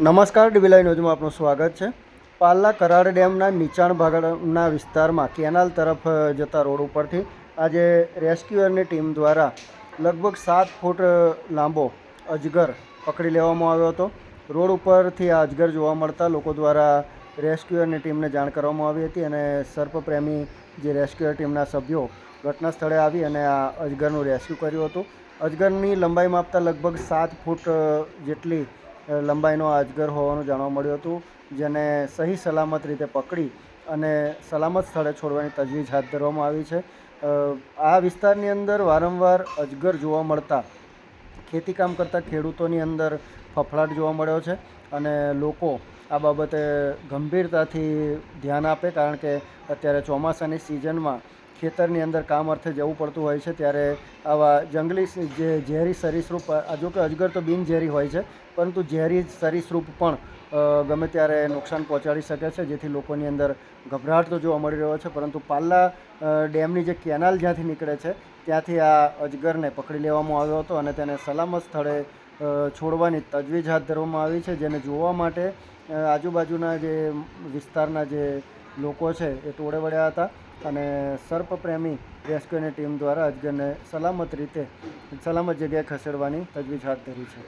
નમસ્કાર, ડીબીલાઈ ન્યૂઝમાં આપનું સ્વાગત છે. પાલ્લા કરાડ ડેમના નીચાણ ભાગના વિસ્તારમાં કેનાલ તરફ જતા રોડ ઉપરથી આજે રેસ્ક્યુઅરની ટીમ દ્વારા લગભગ સાત ફૂટ લાંબો અજગર પકડી લેવામાં આવ્યો હતો. રોડ ઉપરથી આ અજગર જોવા મળતા લોકો દ્વારા રેસ્ક્યુઅરની ટીમને જાણ કરવામાં આવી હતી અને સર્પપ્રેમી જે રેસ્ક્યુઅર ટીમના સભ્યો ઘટના સ્થળે આવી અને આ અજગરનું રેસ્ક્યુ કર્યું હતું. અજગરની લંબાઈ માપતા લગભગ સાત ફૂટ જેટલી લંબાઈનો અજગર હોવાનું જાણવા મળ્યું હતું, જેને સહી સલામત રીતે પકડી અને સલામત સ્થળે છોડવાની તજવીજ હાથ ધરવામાં આવી છે. આ વિસ્તારની અંદર વારંવાર અજગર જોવા મળતા, ખેતીકામ કરતા ખેડૂતોની અંદર ફફડાટ જોવા મળ્યો છે અને લોકો આ બાબતે ગંભીરતાથી ધ્યાન આપે, કારણ કે અત્યારે ચોમાસાની સિઝનમાં ખેતરની અંદર કામ અર્થે જવું પડતું હોય છે, ત્યારે આવા જંગલી જે ઝેરી સરીસૃપ જો કે અજગર તો બિનઝેરી હોય છે, પરંતુ ઝેરી સરીસૃપ પણ ગમે ત્યારે નુકસાન પહોંચાડી શકે છે, જેથી લોકોની અંદર ગભરાટ તો જોવા મળી રહ્યો છે, પરંતુ પાલ્લા ડેમની જે કેનાલ જ્યાંથી નીકળે છે, ત્યાંથી આ અજગરને પકડી લેવામાં આવ્યો હતો અને તેને સલામત સ્થળે છોડવાની તજવીજ હાથ ધરવામાં આવી છે, જેને જોવા માટે આજુબાજુના જે વિસ્તારના જે લોકો છે એ ટોળે વળ્યા હતા અને સર્પપ્રેમી રેસ્ક્યુની ટીમ દ્વારા અજગરને સલામત રીતે, સલામત જગ્યાએ ખસેડવાની તજવીજ હાથ ધરી છે.